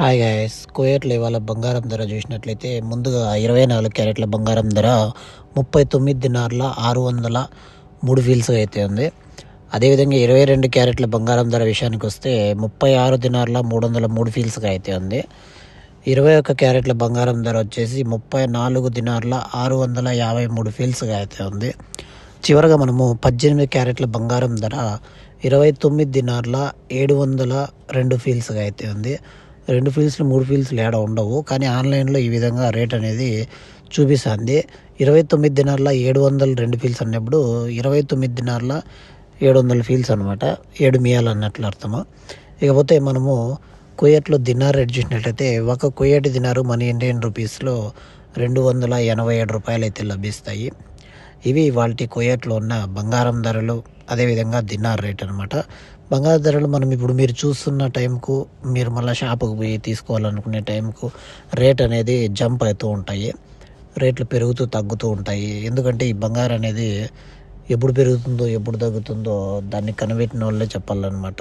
Hi guys కువైట్లో ఇవాళ బంగారం ధర చూసినట్లయితే ముందుగా ఇరవై నాలుగు క్యారెట్ల బంగారం ధర ముప్పై తొమ్మిది దినార్ల ఆరు వందల మూడు ఫీల్స్గా అయితే ఉంది. అదేవిధంగా ఇరవై రెండు క్యారెట్ల బంగారం ధర విషయానికి వస్తే ముప్పై ఆరు దినార్ల మూడు వందల మూడు ఫీల్స్గా అయితే ఉంది. ఇరవై ఒక్క క్యారెట్ల బంగారం ధర వచ్చేసి ముప్పై నాలుగు దినార్ల ఆరు వందల యాభై మూడు ఫీల్స్గా అయితే ఉంది. చివరగా మనము పద్దెనిమిది క్యారెట్ల బంగారం ధర ఇరవై తొమ్మిది దినార్ల ఏడు వందల రెండు ఫీల్స్గా అయితే ఉంది. రెండు ఫీల్స్లు మూడు ఫీల్స్లు ఏడ ఉండవు. కానీ ఆన్లైన్లో ఈ విధంగా రేట్ అనేది చూపిస్తుంది. ఇరవై తొమ్మిది దినాల్లో ఏడు వందల రెండు ఫీల్స్ అన్నప్పుడు ఇరవై తొమ్మిది దినాల్లో ఏడు వందల ఫీల్స్ అనమాట ఏడు మియాలు అన్నట్లు అర్థము. ఇకపోతే మనము కుయట్లో దినార్ రేట్ చూసినట్లయితే ఒక కుయేటి దినారు మన ఇండియన్ రూపీస్లో రెండు వందల ఎనభై ఏడు రూపాయలు అయితే లభిస్తాయి. ఇవి వాళ్ళ కుయేట్లో ఉన్న బంగారం ధరలు అదేవిధంగా దినార్ రేట్ అనమాట బంగారు ధరలు మనం ఇప్పుడు మీరు చూస్తున్న టైంకు మీరు మళ్ళీ షాపుకు పోయి తీసుకోవాలనుకునే టైంకు రేట్ అనేది జంప్ అవుతూ ఉంటాయి. రేట్లు పెరుగుతూ తగ్గుతూ ఉంటాయి. ఎందుకంటే ఈ బంగారం అనేది ఎప్పుడు పెరుగుతుందో ఎప్పుడు తగ్గుతుందో దాన్ని కనిపెట్టిన వాళ్ళే చెప్పాలన్నమాట.